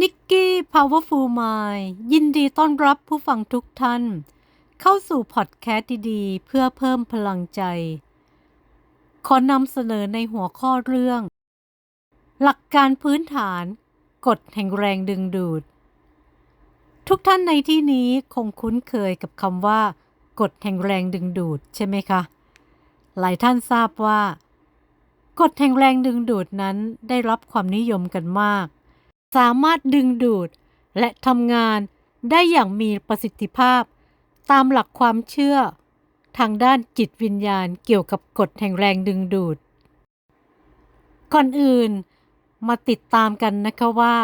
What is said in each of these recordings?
นิกกี้ Powerful Mind ยินดีต้อนรับผู้ฟังทุกท่าน เข้าสู่พอดแคสต์ดีๆ เพื่อเพิ่มพลังใจ ขอนำเสนอในหัวข้อเรื่อง หลักการพื้นฐานกฎแห่งแรงดึงดูด ทุกท่านในที่นี้คงคุ้นเคยกับคำว่า กฎแห่งแรงดึงดูดใช่ไหมคะ หลายท่านทราบว่า กฎแห่งแรงดึงดูดนั้นได้รับความนิยมกันมาก สามารถดึงดูดและทำงานได้อย่างมีประสิทธิภาพ ตามหลักความเชื่อ ทางด้านจิตวิญญาณเกี่ยวกับกฎแห่งแรงดึงดูด ก่อนอื่นมาติดตามกันนะคะว่า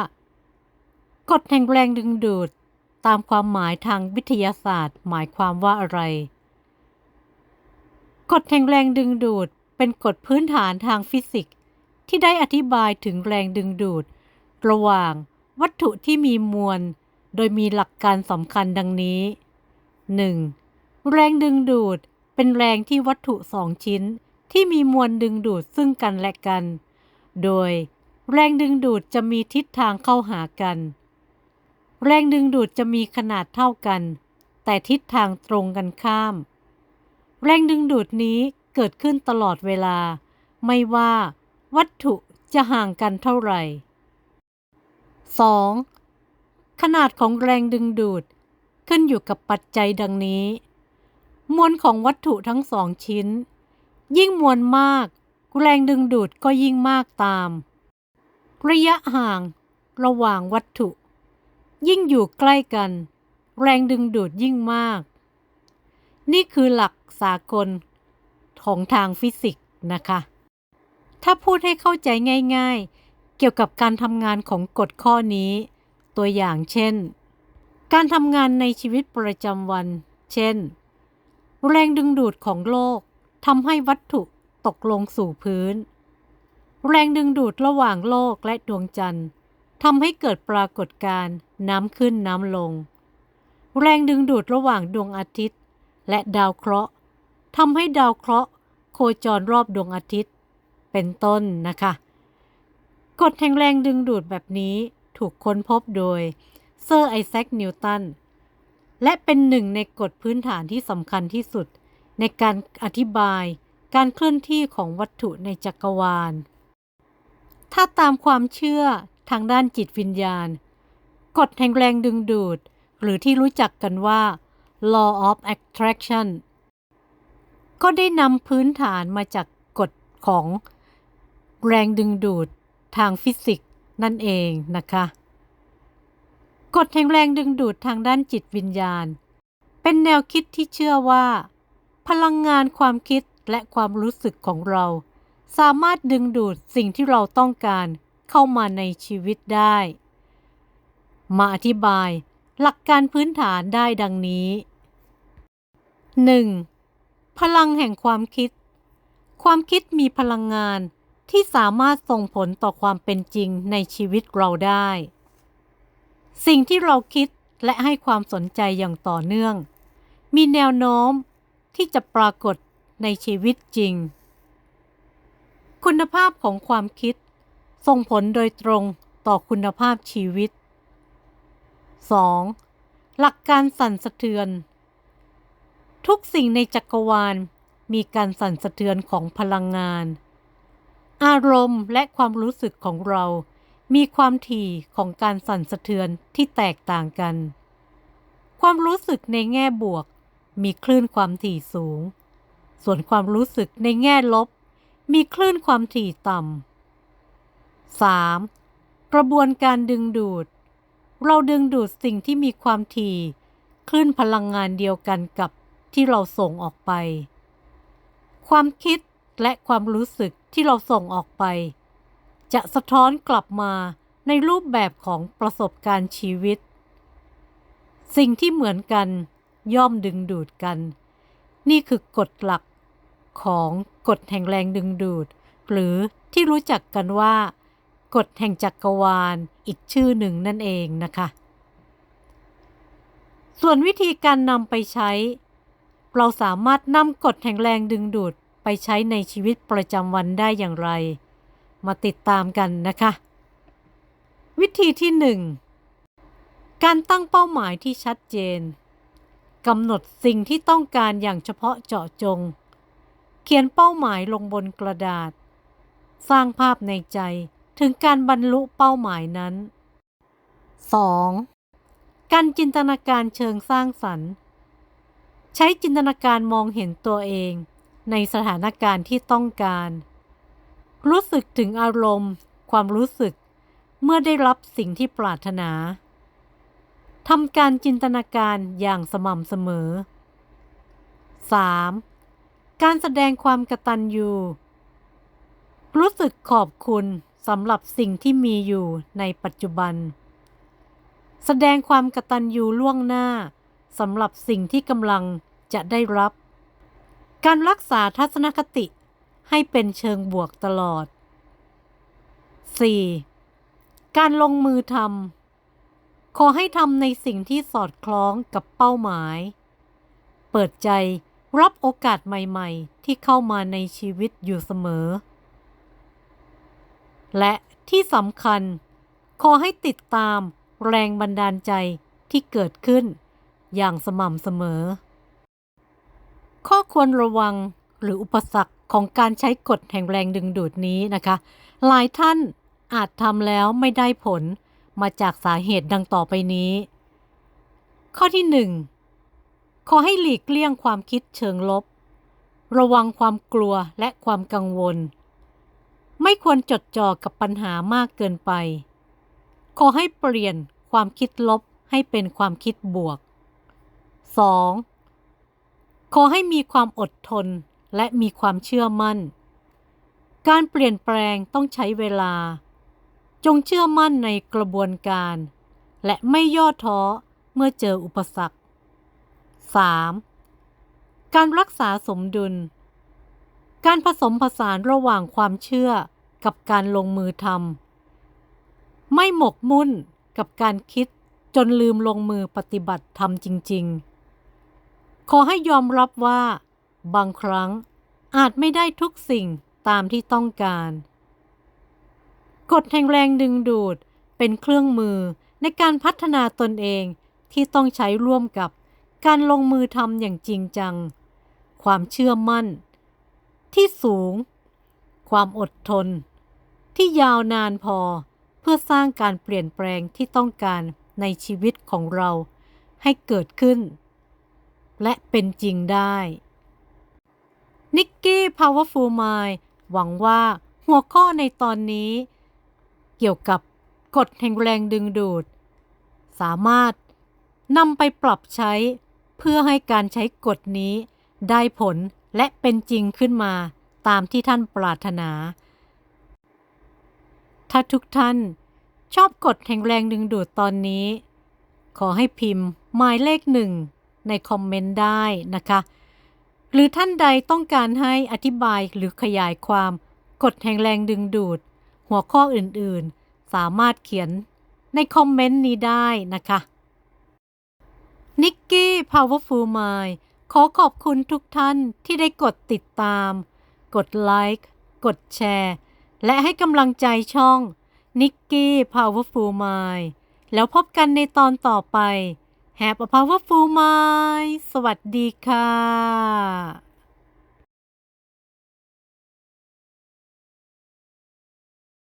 กฎแห่งแรงดึงดูดตามความหมายทางวิทยาศาสตร์ หมายความว่าอะไร กฎแห่งแรงดึงดูดเป็นกฎพื้นฐานทางฟิสิกส์ที่ได้อธิบายถึงแรงดึงดูด ระหว่างวัตถุที่มีมวล โดยมีหลักการสำคัญดังนี้ 1. แรงดึงดูดเป็นแรงที่วัตถุสองชิ้นที่มีมวลดึงดูดซึ่งกันและกัน โดยแรงดึงดูดจะมีทิศทางเข้าหากัน แรงดึงดูดจะมีขนาดเท่ากัน แต่ทิศทางตรงกันข้าม แรงดึงดูดนี้เกิดขึ้นตลอดเวลา ไม่ว่าวัตถุจะห่างกันเท่าไหร่ 2. ขนาดของแรงดึงดูดขึ้นอยู่กับปัจจัยดังนี้ มวลของวัตถุทั้งสองชิ้น ยิ่งมวลมาก แรงดึงดูดก็ยิ่งมากตาม ระยะห่างระหว่างวัตถุ ยิ่งอยู่ใกล้กัน แรงดึงดูดยิ่งมาก นี่คือหลักสากลของทางฟิสิกส์นะคะ ถ้าพูดให้เข้าใจง่าย ๆ เกี่ยวกับการทำงานของกฎข้อนี้ ตัวอย่างเช่น การทำงานในชีวิตประจำวัน เช่น แรงดึงดูดของโลกทำให้วัตถุตกลงสู่พื้น แรงดึงดูดระหว่างโลกและดวงจันทร์ทำให้เกิดปรากฏการณ์น้ำขึ้นน้ำลง แรงดึงดูดระหว่างดวงอาทิตย์ และดาวเคราะห์ทำให้ดาวเคราะห์ โคจรรอบดวงอาทิตย์ เป็นต้นนะคะ กฎแห่งแรงดึงดูดแบบนี้ถูกค้นพบโดยเซอร์ไอแซคนิวตันและเป็นหนึ่งในกฎพื้นฐานที่สำคัญที่สุด ในการอธิบายการเคลื่อนที่ของวัตถุในจักรวาล ถ้าตามความเชื่อทางด้านจิตวิญญาณ กฎแห่งแรงดึงดูด หรือที่รู้จักกันว่า law of attraction ก็ได้นำพื้นฐานมาจากกฎของแรงดึงดูด ทางฟิสิกส์นั่นเองนะคะกฎแห่งแรงดึงดูดทางด้านจิตวิญญาณ เป็นแนวคิดที่เชื่อว่า พลังงานความคิดและความรู้สึกของเรา สามารถดึงดูดสิ่งที่เราต้องการเข้ามาในชีวิตได้ มาอธิบายหลักการพื้นฐานได้ดังนี้ 1. พลังแห่งความคิด ความคิดมีพลังงาน ที่สามารถส่งผลต่อความเป็นจริงในชีวิตเราได้ สิ่งที่เราคิดและให้ความสนใจอย่างต่อเนื่อง มีแนวโน้มที่จะปรากฏในชีวิตจริง คุณภาพของความคิด ส่งผลโดยตรงต่อคุณภาพชีวิต 2. หลักการสั่นสะเทือน ทุกสิ่งในจักรวาลมีการสั่นสะเทือนของพลังงาน อารมณ์และความรู้สึกของเรา มีความถี่ของการสั่นสะเทือนที่แตกต่างกัน ความรู้สึกในแง่บวก มีคลื่นความถี่สูง ส่วนความรู้สึกในแง่ลบ มีคลื่นความถี่ต่ำ 3. กระบวนการดึงดูด เราดึงดูดสิ่งที่มีความถี่คลื่นพลังงานเดียวกันกับที่เราส่งออกไป ความคิด และความรู้สึกที่เราส่งออกไป จะสะท้อนกลับมาในรูปแบบของประสบการณ์ชีวิต สิ่งที่เหมือนกันย่อมดึงดูดกัน นี่คือกฎหลักของกฎแห่งแรงดึงดูด หรือที่รู้จักกันว่ากฎแห่งจักรวาลอีกชื่อหนึ่งนั่นเองนะคะ ส่วนวิธีการนำไปใช้ เราสามารถนำกฎแห่งแรงดึงดูด ไปใช้ในชีวิตประจำวันได้อย่างไร มาติดตามกันนะคะ วิธีที่หนึ่งการตั้งเป้าหมายที่ชัดเจนกำหนดสิ่งที่ต้องการอย่างเฉพาะเจาะจง เขียนเป้าหมายลงบนกระดาษ สร้างภาพในใจถึงการบรรลุเป้าหมายนั้น 2. การจินตนาการเชิงสร้างสรรค์ ใช้จินตนาการมองเห็นตัวเอง ในสถานการณ์ที่ต้องการ รู้สึกถึงอารมณ์ ความรู้สึก เมื่อได้รับสิ่งที่ปรารถนาทำการจินตนาการอย่างสม่ำเสมอ 3. การแสดงความกตัญญูรู้สึกขอบคุณสำหรับสิ่งที่มีอยู่ในปัจจุบัน แสดงความกตัญญูล่วงหน้าสำหรับสิ่งที่กำลังจะได้รับ การรักษาทัศนคติให้เป็นเชิงบวกตลอด 4. การลงมือทำขอให้ทำในสิ่งที่สอดคล้องกับเป้าหมาย เปิดใจรับโอกาสใหม่ๆ ที่เข้ามาในชีวิตอยู่เสมอ และที่สำคัญ ขอให้ติดตามแรงบันดาลใจที่เกิดขึ้นอย่างสม่ำเสมอ ข้อควรระวังหรืออุปสรรคของการใช้กฎแห่งแรงดึงดูดนี้นะคะ หลายท่านอาจทำแล้วไม่ได้ผลมาจากสาเหตุดังต่อไปนี้ ข้อที่หนึ่งขอให้หลีกเลี่ยงความคิดเชิงลบ ระวังความกลัวและความกังวล ไม่ควรจดจ่อกับปัญหามากเกินไป ขอให้เปลี่ยนความคิดลบให้เป็นความคิดบวก 2. ขอให้มีความอดทนและมีความเชื่อมั่น การเปลี่ยนแปลงต้องใช้เวลา จงเชื่อมั่นในกระบวนการ และไม่ย่อท้อเมื่อเจออุปสรรค 3. การรักษาสมดุล การผสมผสานระหว่างความเชื่อกับการลงมือทำไม่หมกมุ่นกับการคิดจนลืมลงมือปฏิบัติทำจริง ๆ ขอให้ยอมรับว่า บางครั้งอาจไม่ได้ทุกสิ่งตามที่ต้องการ กฎแห่งแรงดึงดูดเป็นเครื่องมือในการพัฒนาตนเองที่ต้องใช้ร่วมกับการลงมือทำอย่างจริงจัง ความเชื่อมั่น ที่สูง ความอดทน ที่ยาวนานพอเพื่อสร้างการเปลี่ยนแปลงที่ต้องการในชีวิตของเราให้เกิดขึ้น และเป็นจริงได้นิกกี้ Powerful Mind หวังว่าหัวข้อในตอนนี้ เกี่ยวกับกฎแห่งแรงดึงดูด สามารถนำไปปรับใช้เพื่อให้การใช้กฎนี้ ได้ผลและเป็นจริงขึ้นมาตามที่ท่านปรารถนา ถ้าทุกท่านชอบกฎแห่งแรงดึงดูดตอนนี้ ขอให้พิมพ์หมายเลขหนึ่ง ในคอมเมนต์ได้นะคะ หรือท่านใดต้องการให้อธิบายหรือขยายความกฎแห่งแรงดึงดูด หัวข้ออื่นๆ สามารถเขียนในคอมเมนต์นี้ได้นะคะนิกกี้ Powerful Mind ขอขอบคุณทุกท่านที่ได้กดติดตาม กดไลค์ กดแชร์ และให้กำลังใจช่องนิกกี้ Powerful Mind แล้วพบกันในตอนต่อไป Have a Powerful Mind สวัสดีค่ะ